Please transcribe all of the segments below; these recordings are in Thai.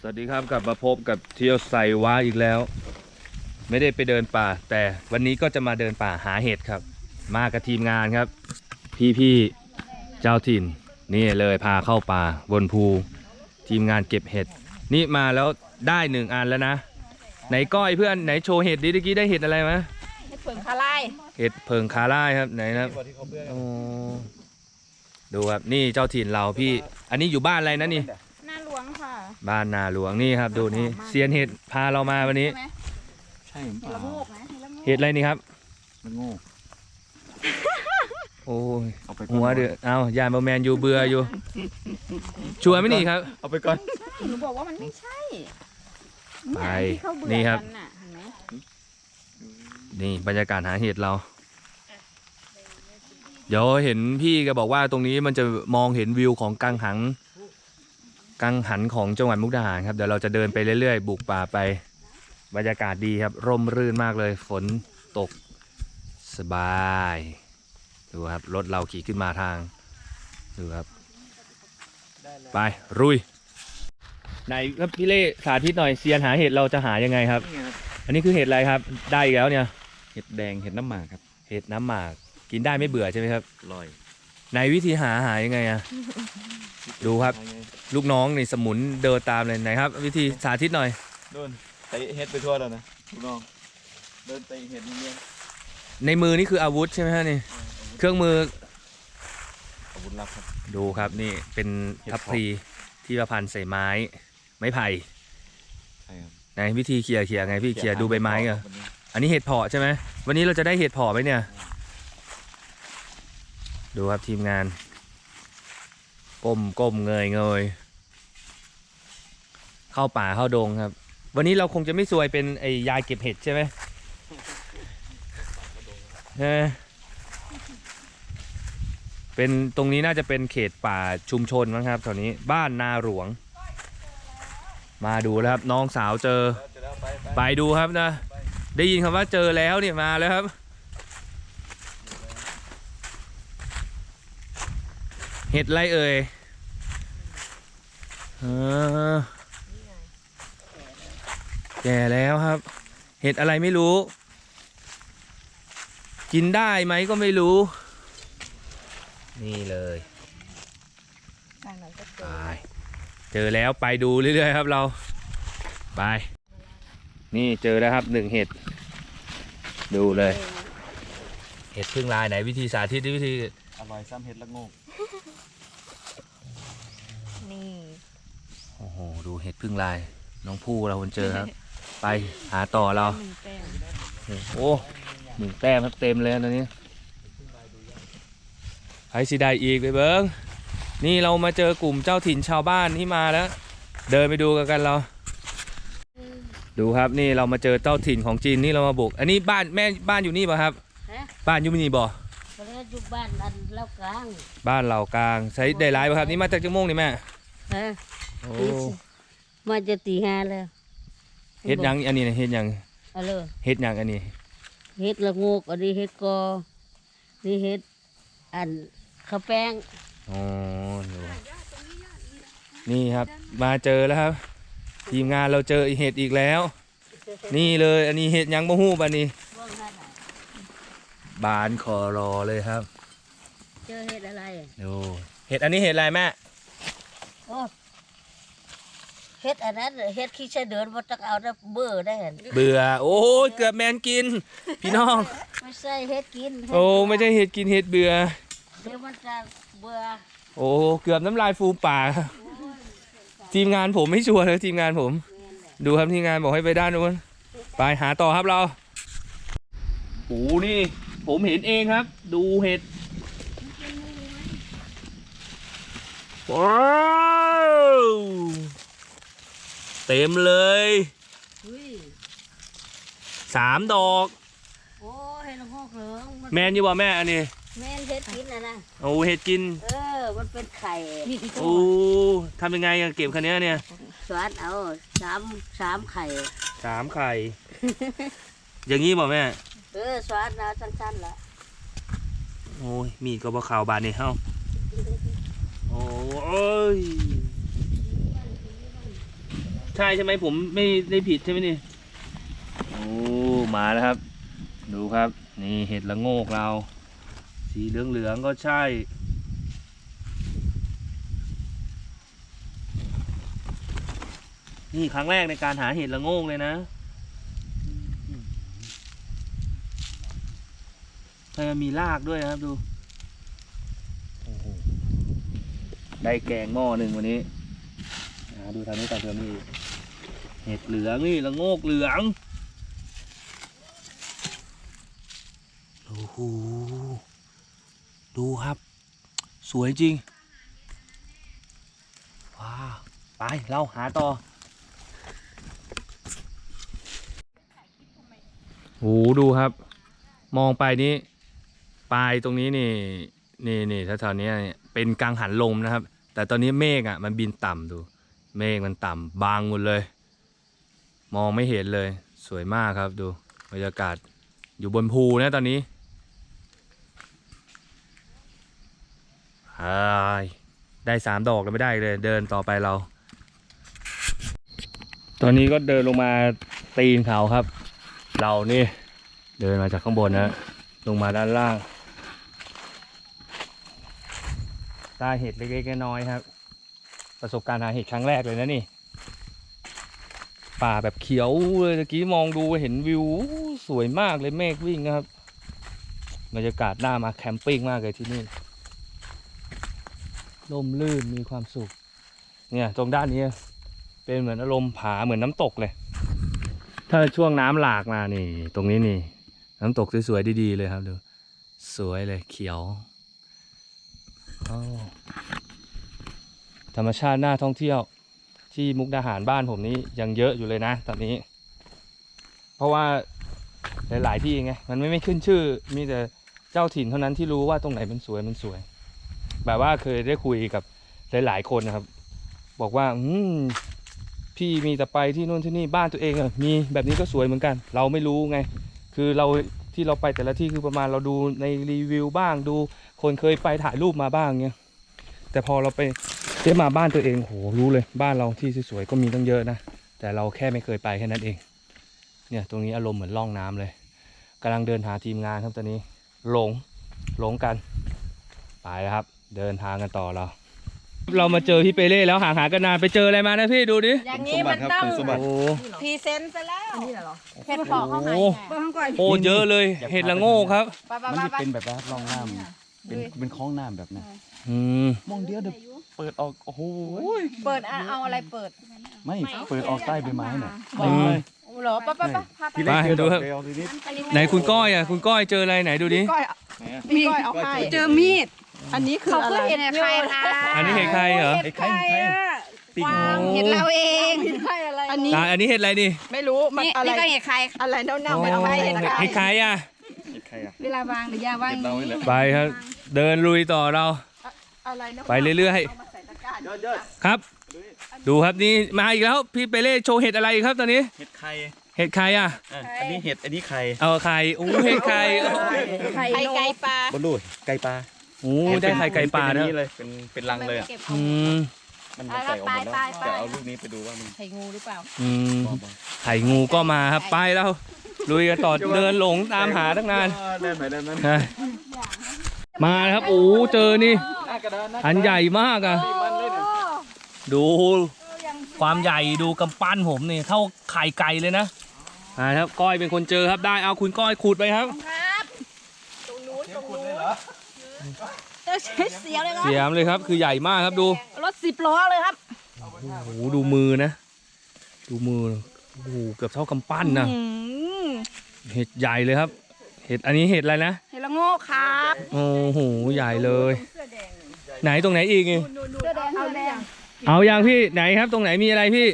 สวัสดีครับกลับมาพบกับเที่ยวไซว้าอีกแล้ว ไม่ได้ไปเดินป่า แต่วันนี้ก็จะมาเดินป่าหาเห็ดครับ มากับทีมงานครับ พี่ๆเจ้าถิ่น นี่เลยพาเข้าป่าบนภู ทีมงานเก็บเห็ด นี่มาแล้วได้หนึ่งอันแล้วนะ ไหนก้อยเพื่อนไหนโชว์เห็ดดิเมื่อกี้ได้เห็ดอะไรมาให้เปิงคาไล่เห็ดเพิงคาร่ายครับไหนนะครับโอ้ดูครับนี่เจ้าถิ่นเราพี่ อันนี้อยู่บ้านอะไรนะนี่ บ้านนาหลวงนี่ครับดูนี่เซียนเห็ดพาเรามาวันนี้ ใช่ไหมใช่หรือเปเห็ดล่าละโงกนะเห็ดละโงกเห็ดอะไรนี่ครับมันโง่โอ้ยเอาไปหัวเดือดเอายานบอแมนอยู่เบื่ออยู่ ชัวร์ไหมนี่ครับ เอาไปก่อน หนูบอกว่ามันไม่ใช่ไปเนี่ยที่เขาเบื่อนี่ครับ กันน่ะเห็นไหมนี่บรรยากาศหาเห็ดเรา เดี๋ยวเห็นพี่ก็บอกว่าตรงนี้มันจะมองเห็นวิวของกังหัน กังหันของจังหวัดมุกดาหารครับเดี๋ยวเราจะเดินไปเรื่อยๆ บุกป่าไปบรรยากาศดีครับ ร่มรื่นมากเลย ฝนตกสบาย ดูครับ รถเราขี่ขึ้นมาทาง ดูครับ ไปรุยไหนครับพี่เล่สาธิตหน่อยเซียนหาเห็ดเราจะหายังไงครับนี่ไงครับอันนี้คือเห็ดอะไรครับ ได้อีกแล้วเนี่ย เห็ดแดงเห็ดน้ำหมากครับ เห็ดน้ำหมาก กินได้ไม่เบื่อใช่ไหมครับลอยในวิธีหาหายังไงอะดูครับ ลูกน้องนี่สมุนเดินตามเลยไหนครับ วิธีสาธิตหน่อยโดนเตะเห็ดไปทั่วแล้วนะลูกน้องเดินเตะเห็ดนี่เนี่ยในมือนี่คืออาวุธใช่ไหมฮะนี่เครื่องมืออาวุธลับครับ ดูครับนี่เป็นเห็ดทับเพาะพลีที่ประพันธ์ใส่ไม้ ไม้ไผ่ใช่ครับในวิธีเคลียร์เคลียร์ไงพี่เคลียร์ดูใบไม้เหรอวันนี้อันนี้เห็ดเพาะใช่ไหมวันนี้เราจะได้เห็ดเพาะไหมเนี่ย ดูครับทีมงาน ก้มก้มเงยเงยเข้าป่าเข้าดงครับ วันนี้เราคงจะไม่ซวยเป็นไอ้ยายเก็บเห็ดใช่ไหมเออเป็นตรงนี้น่าจะเป็นเขตป่าชุมชนมั้งครับแถวนี้บ้านนาหลวง มาดูแล้วครับ น้องสาวเจอจะไปไปดูครับนะ ได้ยินคำว่าเจอแล้วเนี่ยมาแล้วครับเห็ดไรเอ่ย แก่แล้วครับ เห็ดอะไรไม่รู้ กินได้ไหมก็ไม่รู้ นี่เลยทางนั้นก็เจไปอเจอแล้วไปดูเรื่อยๆครับเรา ไป นี่เจอแล้วครับหนึ่งเห็ด ดูเลย เห็ดพึ่งลายไหนวิธีสาธิตวิธีอร่อยซ้ำเห็ดละโง่นี่ โอ้โห ดูเห็ดพึ่งลาย น้องผู้เราคนเจอครับ ไปหาต่อเรา หนึ่งแต้มโอ้หนึ่งแต้มครับเต็มเลยตอนนี้ไอสิได้อีกไปเบิ้งนี่เรามาเจอกลุ่มเจ้าถิ่นชาวบ้านที่มาแล้ว เดินไปดูกันกันเรา ดูครับนี่เรามาเจอเจ้าถิ่นของจีนนี่เรามาบุก อันนี้บ้านแม่บ้านอยู่นี่ป่ะครับ ฮะบ้านอยู่นี่บ่ตอนนี้อยู่บ้านอันเล่ากลางบ้านเหล่ากลางใช้ได้หลายป่ะครับนี่มาจากจังม่วงนี่แม่ฮะโอ้มาจะตีห้าแล้วเฮ็ดหยังอันนี้นะเฮ็ดหยังเอาเลยเฮ็ดหยังอันนี้เฮ็ดละโงกอันนี้เฮ็ดกอนี่เฮ็ดอันข้าวแป้งอ๋อดูนี่ครับ มาเจอแล้วครับ ทีมงานเราเจอเห็ดอีกแล้ว นี่เลยอันนี้เห็ดหยังบ่ฮู้บัดนี้ว่างท่านน่ะบานคอรอเลยครับ เจอเฮ็ดอะไรอะดูเห็ดอันนี้เห็ดอะไรแม่โอ้ เฮ็ดอันนั้นเฮ็ดขี้ใช้เดินบ่ตักเอาได้เบื่อได้เห็นเบื่อ โอ้ยเกือบแมนกิน พี่น้อง ไม่ใช่เฮ็ดกินโอ้ไม่ใช่เห็ดกินเห็ดเบื่อ เดี๋ยวมันจะเบื่อโอ้เกือบน้ำลายฟูมปากทีมงานผมไม่ชัวร์เลยทีมงานผม ดูครับทีมงานบอกให้ไปด้านนู้นไปหาต่อครับเราโอ้นี่ผมเห็นเองครับ ดูเห็ดว้าว เต็มเลยอุ้ยสามดอก โอ้เฮ็ดละโงกเหลืองมันแมนอยู่บ่แม่อันนี้แม่นเฮ็ดกินน่ะนะโอ้เห็ดกินเออ มันเป็นไข่โอ้ทำยังไงอะเก็บคันนี้ยเนี่ยสวนเอาสามสามไข่ สามไข่ อย่างงี้บ่แม่ เออสวนเอาสั้นๆละโอ้ยมีดก็บ่ข่าวบานนี่เฮ้าโอ้ย ใช่ใช่ไหมผมไม่ได้ผิดใช่ไหมนี่โอ้มาแล้วครับ ดูครับ นี่เห็ดละโงกเรา สีเหลืองๆก็ใช่ นี่ครั้งแรกในการหาเห็ดละโงกเลยนะใช่มันมีรากด้วยนะครับดูได้แกงหม้อหนึ่งวันนี้ ดูทางนี้ต่อเผื่อมี เห็ดเหลืองนี่ละโงกเหลืองโอ้โหดูครับ สวยจริงว้าไป เราหาต่อโอ้โหดูครับ มองไปนี้ปลายตรงนี้นี่นี่นี่แถวๆนี้เป็นกังหันลมนะครับ แต่ตอนนี้เมฆอะมันบินต่ำดู เมฆมันต่ำบางหมดเลย มองไม่เห็นเลยสวยมากครับดูบรรยากาศอยู่บนภูนะตอนนี้ฮได้สามดอกแล้วไม่ได้เลย เดินต่อไปเรา ตอนนี้ก็เดินลงมาตีนเขาครับ เรานี่เดินมาจากข้างบนนะลงมาด้านล่างได้เห็ดเล็กๆน้อยๆครับ ประสบการณ์หาเห็ดครั้งแรกเลยนะนี่ ป่าแบบเขียวเลยตะกี้มองดูเห็นวิวสวยมากเลยเมฆวิ่งนะครับบรรยากาศน่ามาแคมปิ้งมากเลยที่นี่ลมลื่นมีความสุข เนี่ยตรงด้านนี้เป็นเหมือนอารมณ์ผาเหมือนน้ำตกเลย ถ้าช่วงน้ำหลากมานี่ ตรงนี้นี่ น้ำตกสวยๆดีๆเลยครับดูสวยเลยเขียวอ้าวธรรมชาติน่าท่องเที่ยว ที่มุกดาหารบ้านผมนี้ยังเยอะอยู่เลยนะ ตอนนี้ เพราะว่าหลาย ๆ ที่ไงมันไม่ไม่ขึ้นชื่อ มีแต่เจ้าถิ่นเท่านั้นที่รู้ว่าตรงไหนมันสวยมันสวย แบบว่าเคยได้คุยกับหลาย ๆ คนนะครับ บอกว่า อืมพี่มีแต่ไปที่นู่นที่นี่บ้านตัวเองอะมีแบบนี้ก็สวยเหมือนกัน เราไม่รู้ไง คือเราที่เราไปแต่ละที่คือประมาณเราดูในรีวิวบ้างดู คนเคยไปถ่ายรูปมาบ้างเงี้ยแต่พอเราไป ได้มาบ้านตัวเองโหรู้เลยบ้านเราที่สวยๆก็มีตั้งเยอะนะ แต่เราแค่ไม่เคยไปแค่นั้นเอง เนี่ยตรงนี้อารมณ์เหมือนล่องน้ำเลยกำลังเดินหาทีมงานครับตอนนี้หลงหลงกัน ไปแล้วครับ เดินทางกันต่อเรา เรามาเจอพี่เปเล่แล้วห่างหากันนานไปเจออะไรมานะพี่ดูดิอย่างนี้มันต้องคุณสมบัติโอ้พรีเซนต์ซะแล้วอันนี้เหรอเห็ดเพาะเขาให้โอ้ไงเบิ่งก่อนโอ้เยอะเลยเห็ดละโง่ครับไปไปมันไปจะไปเป็นแบบว่าร่องน้ำเป็นเป็นคลองน้ำแบบนั้นอืมมองเดียวเดี๋ยว เปิดออก โอ้โหเปิดอะเอาอะไรเปิดไม่เปิดออกใต้ใบไม้น่ะอืมโอ้เหรอไปไปไปพาไปทีแรกไปเจอดูดอกครับเดียวทีนี้ไหนคุณก้อยอะคุณก้อยเจออะไรไหนดูดิ ก้อยไหนอะมีก้อยเอาให้เจอมีด อันนี้คือเขาอะไรคือเห็ดใครคะอันนี้เห็ดใครเหรอไอ้ไข่ไข่ปีกวางเห็ดเราเองอันนี้อะอันนี้เห็ดอะไรนี่ไม่รู้มันนี่อะไรนี่ก็เห็ดใครอะไรเน่าๆไม่เอาไปโอ้เห็นเห็ดใครเห็ดใครอะ ไอ้ไข่อะเวลาวางหรือยาวางเก็บเราไว้เลยไปครับ เดินลุยต่อเรา อะไรเน่าๆไปเรื่อย เอามาใส่ตะกร้ายอดยอดๆครับ ดูครับนี่มาอีกแล้วพี่เปเล่โชว์เห็ดอะไรอีกครับตอนนี้ เห็ดไข่เห็ดใครอะอะอันนี้เห็ดอันนี้ไข่เอาไข่อู้เห็ดไข่โอ้ไข่ไก่ปลาบนดูไก่ปลาโหได้ไข่ไก่ป่าเป็นะนอันนี้เลยเป็นเป็นรังเลยอะอืมมันมันใส่ออกหมดแล้วไปไปไปแต่เอาลูกนี้ไปดูว่ามันไข่งูหรือเปล่าอืมบอกบอกไข่งูก็มาครับไปแล้วลุยกันต่อเดินหลงตามหาตั้งนานเดินไปเดินนั้นนะมาแล้วครับโอ้เจอนี่ หน้ากระดานหน้าอันใหญ่มากอะ ที่มันเลยเนี่ย ดูความใหญ่ดูกำปั้นผมนี่เท่าไข่ไก่เลยนะอ่าครับก้อยเป็นคนเจอครับได้เอาคุณก้อยขุดไปครับครับเที่ยวขุดเลยเหรอเจ้าใช้เสียวเลยครับเสียมเลยครับคือใหญ่มากครับดูรถสิบล้อเลยครับโอ้โหดูมือนะ ดูมือโอ้โหเกือบเท่ากำปั้นนะอืมเห็ดใหญ่เลยครับ เห็ดอันนี้เห็ดอะไรนะเห็ดละโง่ครับโอ้โหใหญ่เลย ไหนตรงไหนอีกนี่เสื้อแดงเอาแดง เอาอย่างพี่ไหนครับตรงไหนมีอะไรพี่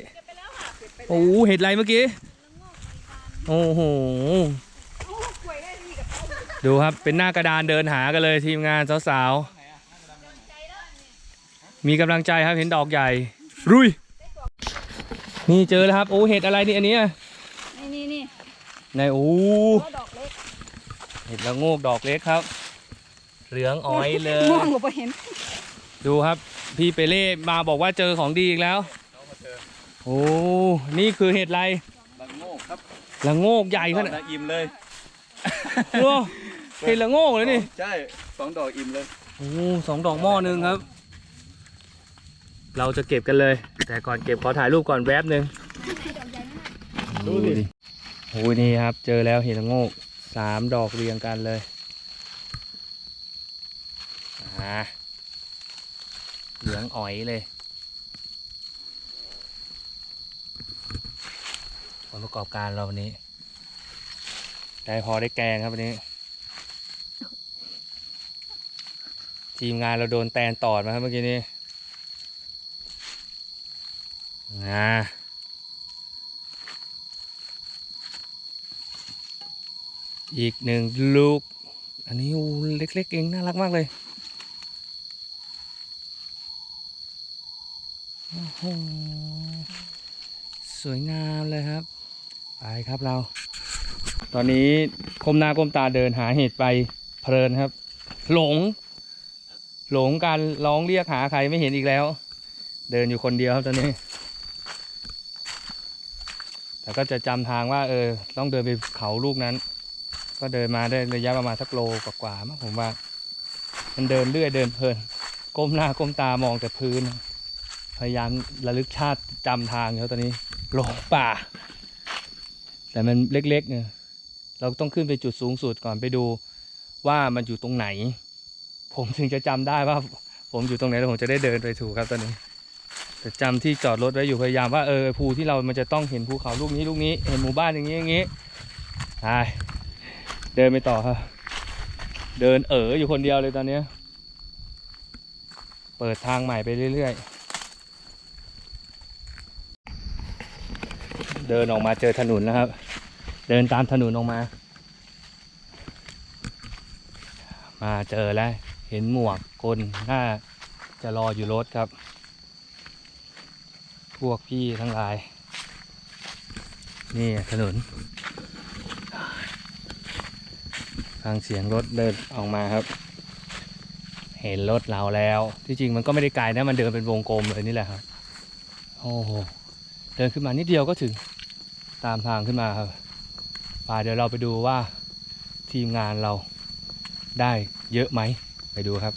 โอ้โหเห็ดอะไรเมื่อกี้ โอ้โห ดูครับเป็นหน้ากระดานเดินหากันเลยทีมงานสาวๆ มีกำลังใจครับเห็นดอกใหญ่ รุย นี่เจอแล้วครับ โอ้เห็ดอะไรนี่อันเนี้ยนี่นี่นี่ในโอ้ดอกเล็กเห็ดละโงกดอกเล็กครับ เหลืองอ้อยเลยม่วงกว่าเห็น ดูครับ พี่เปเล่มาบอกว่าเจอของดีอีกแล้ว โอ้ นี่คือเห็ดอะไรลังโงกครับละโงกใหญ่ขสองนาดดอกอิ่มเลยโอ้เห็ดละโงกเลยนี่ ใช่สองดอกอิ่มเลย โอ้สองดอกหม้อหนึ่งครับ เราจะเก็บกันเลย แต่ก่อนเก็บขอถ่ายรูปก่อนแวบหนึ่งดูดิโอ้ยนี่ครับ เจอแล้วเห็ดละโงกสามดอกเรียงกันเลย อ่า เหลืองอ๋อยเลย ผลประกอบการเราวันนี้ ได้พอได้แกงครับวันนี้ ทีมงานเราโดนแตนตอดมาครับเมื่อกี้นี้นะอีกหนึ่งลูก อันนี้โอ้เล็กๆเองน่ารักมากเลยโอ้โหสวยงามเลยครับ ไปครับเรา ตอนนี้ก้มหน้าก้มตาเดินหาเห็ดไปเพลินครับ หลง หลงการร้องเรียกหาใครไม่เห็นอีกแล้ว เดินอยู่คนเดียวครับตอนนี้ แต่ก็จะจำทางว่า เออ ต้องเดินไปเขาลูกนั้น ก็เดินมาได้ระยะประมาณสักโลกว่าๆมั้งผมว่า มันเดินเรื่อยเดินเพลินก้มหน้าก้มตามองแต่พื้น พยายามระลึกชาติจำทางอยู่ครับตอนนี้หลงป่า แต่มันเล็กๆเนี่ยเราต้องขึ้นไปจุดสูงสุดก่อนไปดูว่ามันอยู่ตรงไหน ผมถึงจะจำได้ว่า ผมอยู่ตรงไหนแล้วผมจะได้เดินไปถูกครับตอนนี้แต่จำที่จอดรถไว้อยู่พยายามว่าเออภูที่เรามันจะต้องเห็นภูเขาลูกนี้ลูกนี้เห็นหมู่บ้านอย่างนี้อย่างนี้ไปเดินไปต่อครับเดินเอ๋ออยู่คนเดียวเลยตอนเนี้ยเปิดทางใหม่ไปเรื่อย ๆ เดินออกมาเจอถนนแล้วครับ เดินตามถนนออกมา มาเจอแล้ว เห็นหมวกคนน่าจะรออยู่รถครับ พวกพี่ทั้งหลาย นี่ถนนฟังเสียงรถเดินออกมาครับ เห็นรถเราแล้ว ที่จริงมันก็ไม่ได้ไกลนะ มันเดินเป็นวงกลมเลยนี่แหละครับ โอ้โห เดินขึ้นมานิดเดียวก็ถึง ตามทางขึ้นมาครับไปเดี๋ยวเราไปดูว่าทีมงานเราได้เยอะไหม ไปดูครับ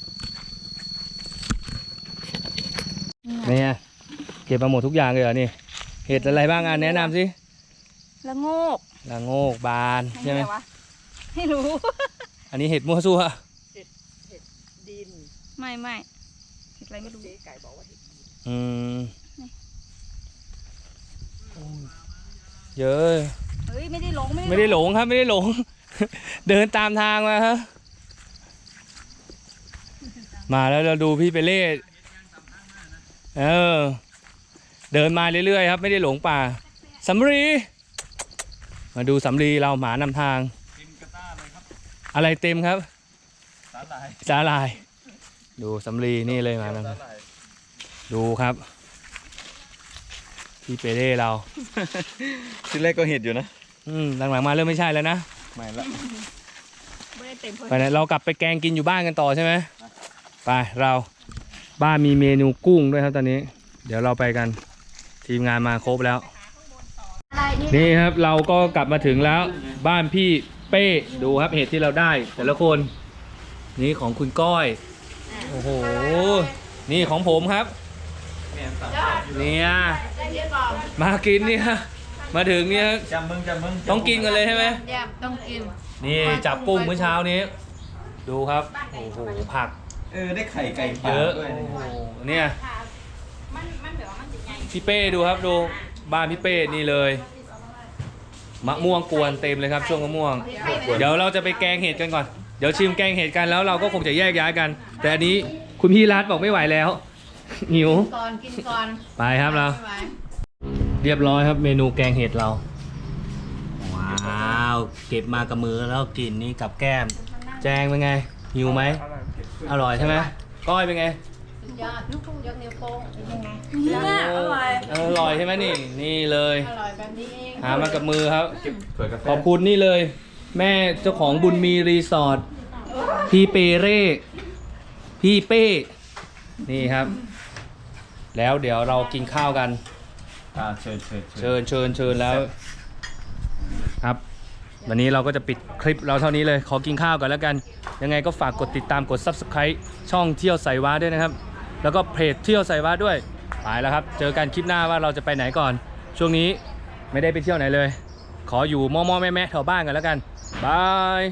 เนี่ยเก็บมาหมดทุกอย่างเลยเหรอนี่ เห็ดอะไรบ้างอะแนะนำสิละโงกละโงกบานใช่ไหมวะไม่รู้ อันนี้เห็ดมั่วซั่วดิน ไม่ไม่เห็ดอะไรไม่รู้เจ๊ไก่บอกว่าเห็ดอืมนี่โอ้ย เยอะเฮ้ยไม่ได้หลงไม่ได้หลงครับไม่ได้หลง เดินตามทางมาครับมาแล้วเราดูพี่ไปเล่เออ เดินมาเรื่อยๆครับ ไม่ได้หลงป่าสำลีมาดูสำลีเราหมานำทางกินกระต้าเลยครับอะไรเต็มครับสาหร่ายสาลาย ดูสำลีนี่เลยหมานำสาทางหร่ายดูครับ พี่เปเล่เรา ทีแรกก็เห็ดอยู่นะ อืมหลังๆมาเริ่มไม่ใช่แล้วนะไม่ละ ไม่ได้เต็มเพิ่มไปนะเรากลับไปแกงกินอยู่บ้านกันต่อใช่ไหมไปเราบ้านมีเมนูกุ้งด้วยครับตอนนี้ เดี๋ยวเราไปกันทีมงานมาครบแล้ว นี่ครับเราก็กลับมาถึงแล้ว บ้านพี่เป้ดูครับเห็ดที่เราได้ แต่ละคนนี่ของคุณก้อยโอ้โหนี่ของผมครับ เนี่ยมากินเนี่ยมาถึงเนี่ยจำมึงจำมึงต้องกินกันเลยใช่ไหมแยมต้องกิน นี่จับกุ้งเมื่อเช้านี้ ดูครับโอ้โหผักเออได้ไข่ไก่เยปลาอะด้วยโอ้โหเนี่ยพี่เป้ดูครับดูบ้านพี่เป้นี่เลยมะม่วงกวนเต็มเลยครับช่วงมะม่วง เดี๋ยวเราจะไปแกงเห็ดกันก่อน เดี๋ยวชิมแกงเห็ดกันแล้วเราก็คงจะแยกย้ายกัน แต่อันนี้คุณพี่รัฐบอกไม่ไหวแล้ว หิว ก่อนกินก่อนไปครับเรา ไม่ไหวเรียบร้อยครับ เมนูแกงเห็ดเรา ว้าว เก็บมากับมือแล้วกินนี่กับแก้ม แจงเป็นไง หิวไหม อร่อยใช่ไหมก้อยเป็นไง สุดยอดลูกยกนิ้วโป้งเป็นยังไงเนี่ยอร่อยเอออร่อยใช่ไหมนี่ นี่เลย อร่อยแบบนี้เองหามากับมือครับถ้วยกาแฟขอบคุณนี่เลย แม่เจ้าของบุญมีรีสอร์ทพี่เปเร่ พี่เป้ นี่ครับ แล้วเดี๋ยวเรากินข้าวกัน อ่าเชิญเชิญเชิญเชิญเชิญแล้ว ครับ วันนี้เราก็จะปิดคลิปเราเท่านี้เลย ขอกินข้าวก่อนแล้วกัน ยังไงก็ฝากกดติดตามกด Subscribe ช่องเที่ยวใส่ว้าด้วยนะครับ แล้วก็เพจเที่ยวใส่ว้าด้วยไปแล้วครับ เจอกันคลิปหน้าว่าเราจะไปไหนก่อน ช่วงนี้ไม่ได้ไปเที่ยวไหนเลย ขออยู่มอมอแม่แม่ๆแถวบ้านกันแล้วกันบาย